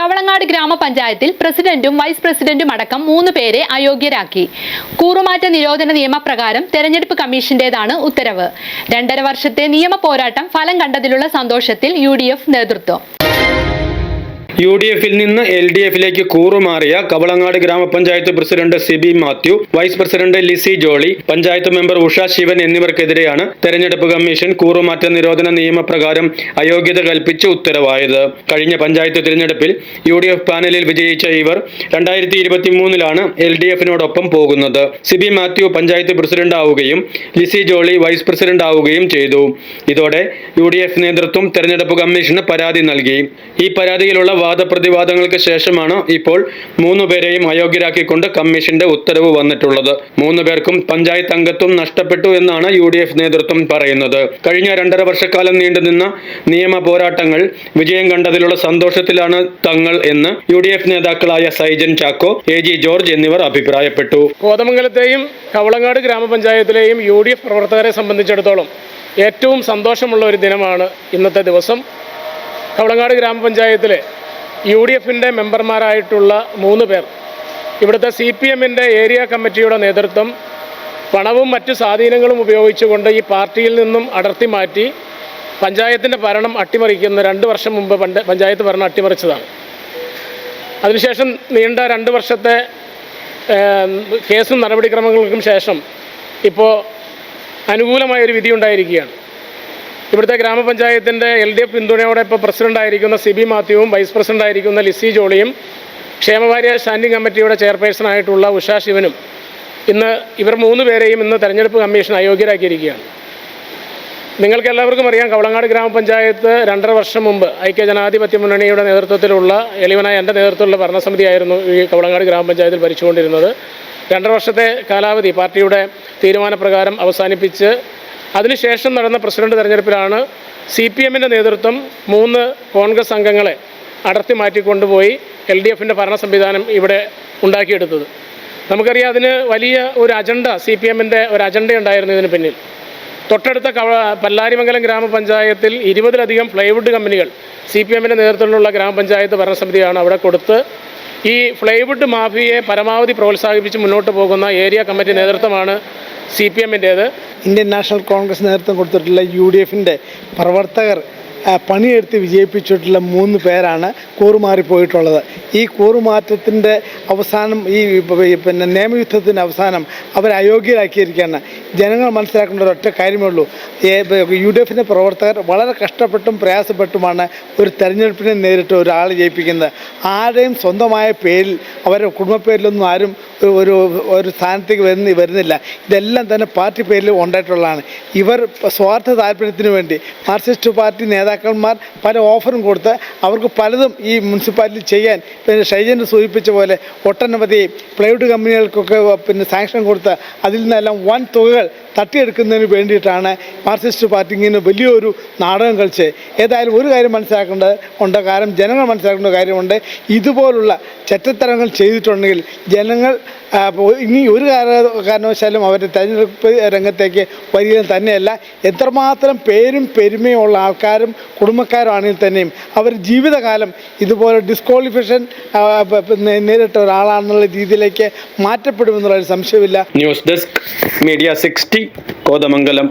കവളങ്ങാട് ഗ്രാമപഞ്ചായത്തിൽ പ്രസിഡന്റും വൈസ് പ്രസിഡന്റും അടക്കം മൂന്ന് പേരെ അയോഗ്യരാക്കി. കൂറുമാറ്റ നിരോധന നിയമപ്രകാരം തെരഞ്ഞെടുപ്പ് കമ്മീഷന്റേതാണ് ഉത്തരവ്. രണ്ടര വർഷത്തെ നിയമ പോരാട്ടം ഫലം കണ്ടതിലുള്ള സന്തോഷത്തിൽ യു നേതൃത്വം. യു ഡി എഫിൽ നിന്ന് എൽ ഡി എഫിലേക്ക് കൂറുമാറിയ കവളങ്ങാട് ഗ്രാമപഞ്ചായത്ത് president Sibi Mathew vice president Lissy Jolly panchayat member Usha Sivan എന്നിവർക്കെതിരെയാണ് തെരഞ്ഞെടുപ്പ് കമ്മീഷൻ കൂറുമാറ്റ നിരോധന നിയമപ്രകാരം അയോഗ്യത കൽപ്പിച്ച് ഉത്തരവായത്. കഴിഞ്ഞ പഞ്ചായത്ത് തിരഞ്ഞെടുപ്പിൽ യു ഡി എഫ് പാനലിൽ വിജയിച്ച ഇവർ രണ്ടായിരത്തി ഇരുപത്തി മൂന്നിലാണ് എൽ ഡി എഫിനോടൊപ്പം പോകുന്നത്. സിബി മാത്യു പഞ്ചായത്ത് പ്രസിഡന്റ് ആവുകയും ലിസി ജോളി വൈസ് പ്രസിഡന്റ് ആവുകയും ചെയ്തു. ഇതോടെ യു ഡി എഫ് നേതൃത്വം തെരഞ്ഞെടുപ്പ് കമ്മീഷന് പരാതി നൽകി. ഈ പരാതിയിലുള്ള വാദപ്രതിവാദങ്ങൾക്ക് ശേഷമാണ് ഇപ്പോൾ മൂന്ന് പേരെയും അയോഗ്യരാക്കിക്കൊണ്ട് കമ്മീഷന്റെ ഉത്തരവ് വന്നിട്ടുള്ളത്. മൂന്ന് പേർക്കും പഞ്ചായത്ത് അംഗത്വം നഷ്ടപ്പെട്ടു എന്നാണ് യു ഡി എഫ് നേതൃത്വം പറയുന്നത്. കഴിഞ്ഞ രണ്ടര വർഷക്കാലം നീണ്ടുനിന്ന നിയമ പോരാട്ടങ്ങൾ വിജയം കണ്ടതിലുള്ള സന്തോഷത്തിലാണ് തങ്ങൾ എന്ന് യു ഡി എഫ് നേതാക്കളായ Saijan Chacko A G George എന്നിവർ അഭിപ്രായപ്പെട്ടു. കോതമംഗലത്തെയും കവളങ്ങാട് ഗ്രാമപഞ്ചായത്തിലെയും യു ഡി എഫ് പ്രവർത്തകരെ സംബന്ധിച്ചിടത്തോളം ഏറ്റവും സന്തോഷമുള്ള ഒരു ദിനമാണ് ഇന്നത്തെ ദിവസം. കവളങ്ങാട് ഗ്രാമപഞ്ചായത്തിലെ യു ഡി എഫിന്റെ മെമ്പർമാരായിട്ടുള്ള മൂന്ന് പേർ. ഇവിടുത്തെ സി പി എമ്മിന്റെ ഏരിയ കമ്മിറ്റിയുടെ നേതൃത്വം പണവും മറ്റു സ്വാധീനങ്ങളും ഉപയോഗിച്ചുകൊണ്ട് ഈ പാർട്ടിയിൽ നിന്നും അടർത്തി മാറ്റി പഞ്ചായത്തിന്റെ ഭരണം അട്ടിമറിക്കുന്ന രണ്ട് വർഷം മുമ്പ് പണ്ട് പഞ്ചായത്ത് ഭരണം അട്ടിമറിച്ചതാണ്. അതിനുശേഷം നീണ്ട രണ്ട് വർഷത്തെ കേസും നടപടിക്രമങ്ങൾക്കും ശേഷം ഇപ്പോൾ അനുകൂലമായൊരു വിധി ഉണ്ടായിരിക്കുകയാണ് ഇവിടുത്തെ ഗ്രാമപഞ്ചായത്തിന്റെ എൽ ഡി എഫ് പിന്തുണയോടെ ഇപ്പോൾ പ്രസിഡന്റായിരിക്കുന്ന സിബി മാത്യുവും വൈസ് പ്രസിഡന്റായിരിക്കുന്ന ലിസി ജോളിയും ക്ഷേമകാര്യ സ്റ്റാൻഡിംഗ് കമ്മിറ്റിയുടെ ചെയർപേഴ്സണായിട്ടുള്ള ഉഷാ ശിവനും ഇന്ന് ഇവർ മൂന്ന് പേരെയും ഇന്ന് തെരഞ്ഞെടുപ്പ് കമ്മീഷൻ അയോഗ്യരാക്കിയിരിക്കുകയാണ്. നിങ്ങൾക്ക് എല്ലാവർക്കും അറിയാം കവളങ്ങാട് ഗ്രാമപഞ്ചായത്ത് രണ്ടര വർഷം മുമ്പ് ഐക്യ ജനാധിപത്യ മുന്നണിയുടെ നേതൃത്വത്തിലുള്ള എളിവനായ എന്റെ നേതൃത്വത്തിലുള്ള ഭരണസമിതിയായിരുന്നു ഈ കവളങ്ങാട് ഗ്രാമപഞ്ചായത്തിൽ ഭരിച്ചുകൊണ്ടിരുന്നത്. രണ്ടര വർഷത്തെ കാലാവധി പാർട്ടിയുടെ തീരുമാനപ്രകാരം അവസാനിപ്പിച്ച് അതിനുശേഷം നടന്ന പ്രസിഡന്റ് തെരഞ്ഞെടുപ്പിലാണ് സി പി എമ്മിന്റെ നേതൃത്വം മൂന്ന് കോൺഗ്രസ് അംഗങ്ങളെ അടർത്തി മാറ്റിക്കൊണ്ടുപോയി എൽ ഡി എഫിന്റെ ഭരണ സംവിധാനം ഇവിടെ ഉണ്ടാക്കിയെടുത്തത്. നമുക്കറിയാം അതിന് വലിയ ഒരു അജണ്ട സി പി എമ്മിന്റെ ഒരു അജണ്ട ഉണ്ടായിരുന്നു ഇതിന് പിന്നിൽ. തൊട്ടടുത്ത പല്ലാരിമംഗലം ഗ്രാമപഞ്ചായത്തിൽ ഇരുപതിലധികം പ്ലൈവുഡ് കമ്പനികൾ സി പി എമ്മിന്റെ നേതൃത്വത്തിലുള്ള ഗ്രാമപഞ്ചായത്ത് ഭരണസമിതിയാണ് അവിടെ കൊടുത്ത് ഈ പ്ലൈവുഡ് മാഫിയയെ പരമാവധി പ്രോത്സാഹിപ്പിച്ച് മുന്നോട്ട് പോകുന്ന ഏരിയ കമ്മിറ്റി നേതൃത്വമാണ് സി പി എമ്മിന്റേത്? ഇന്ത്യൻ നാഷണൽ കോൺഗ്രസ് നേതൃത്വം കൊടുത്തിട്ടുള്ള യു ഡി എഫിന്റെ പ്രവർത്തകർ പണിയെടുത്ത് വിജയിപ്പിച്ചിട്ടുള്ള മൂന്ന് പേരാണ് കൂറുമാറിപ്പോയിട്ടുള്ളത് ഈ കൂറുമാറ്റത്തിന്റെ അവസാനം ഈ പിന്നെ നിയമയുദ്ധത്തിന്റെ അവസാനം അവരെ അയോഗ്യരാക്കിയിരിക്കുകയാണ്. ജനങ്ങൾ മനസ്സിലാക്കേണ്ട ഒറ്റ കാര്യമേ ഉള്ളൂ യു ഡി എഫിന്റെ പ്രവർത്തകർ വളരെ കഷ്ടപ്പെട്ടും പ്രയാസപ്പെട്ടുമാണ് ഒരു തെരഞ്ഞെടുപ്പിനെ നേരിട്ട് ഒരാൾ ജയിപ്പിക്കുന്നത്. ആരുടെയും സ്വന്തമായ പേരിൽ അവരുടെ കുടുംബപ്പേരിലൊന്നും ആരും ഒരു ഒരു സ്ഥാനത്തേക്ക് വരുന്ന വരുന്നില്ല. ഇതെല്ലാം തന്നെ പാർട്ടി പേരിൽ ഉണ്ടായിട്ടുള്ളതാണ്. ഇവർ സ്വാർത്ഥ താല്പര്യത്തിന് വേണ്ടി മാർക്സിസ്റ്റ് പാർട്ടി നേതാക്കന്മാർ പല ഓഫറും കൊടുത്ത് അവർക്ക് പലതും ഈ മുനിസിപ്പാലിറ്റി ചെയ്യാൻ പിന്നെ ഷൈജന്റെ സൂചിപ്പിച്ച പോലെ ഒട്ടനവധി പ്ലൈവുഡ് കമ്പനികൾക്കൊക്കെ പിന്നെ സാങ്ഷൻ കൊടുത്ത് അതിൽ നിന്നെല്ലാം വൻ തുകകൾ തട്ടിയെടുക്കുന്നതിന് വേണ്ടിയിട്ടാണ് മാർക്സിസ്റ്റ് പാർട്ടി ഇങ്ങനെ വലിയൊരു നാടകം കളിച്ച് ഏതായാലും ഒരു കാര്യം മനസ്സിലാക്കേണ്ടത് ഉണ്ട് കാരണം ജനങ്ങൾ മനസ്സിലാക്കേണ്ട കാര്യമുണ്ട്. ഇതുപോലുള്ള ചെറ്റത്തരങ്ങൾ ചെയ്തിട്ടുണ്ടെങ്കിൽ ജനങ്ങൾ ഇനി ഒരു കാരണവശാലും അവരുടെ തെരഞ്ഞെടുപ്പ് രംഗത്തേക്ക് വരികയും തന്നെയല്ല. എത്രമാത്രം പേരും പെരുമയും ഉള്ള ആൾക്കാരും കുടുംബക്കാരാണെങ്കിൽ തന്നെയും അവർ ജീവിതകാലം ഇതുപോലെ ഡിസ്ക്വാളിഫിക്കേഷൻ നേരിട്ട ഒരാളാണെന്നുള്ള രീതിയിലേക്ക് മാറ്റപ്പെടുമെന്നുള്ള ഒരു സംശയമില്ല news desk media sixty Kothamangalam.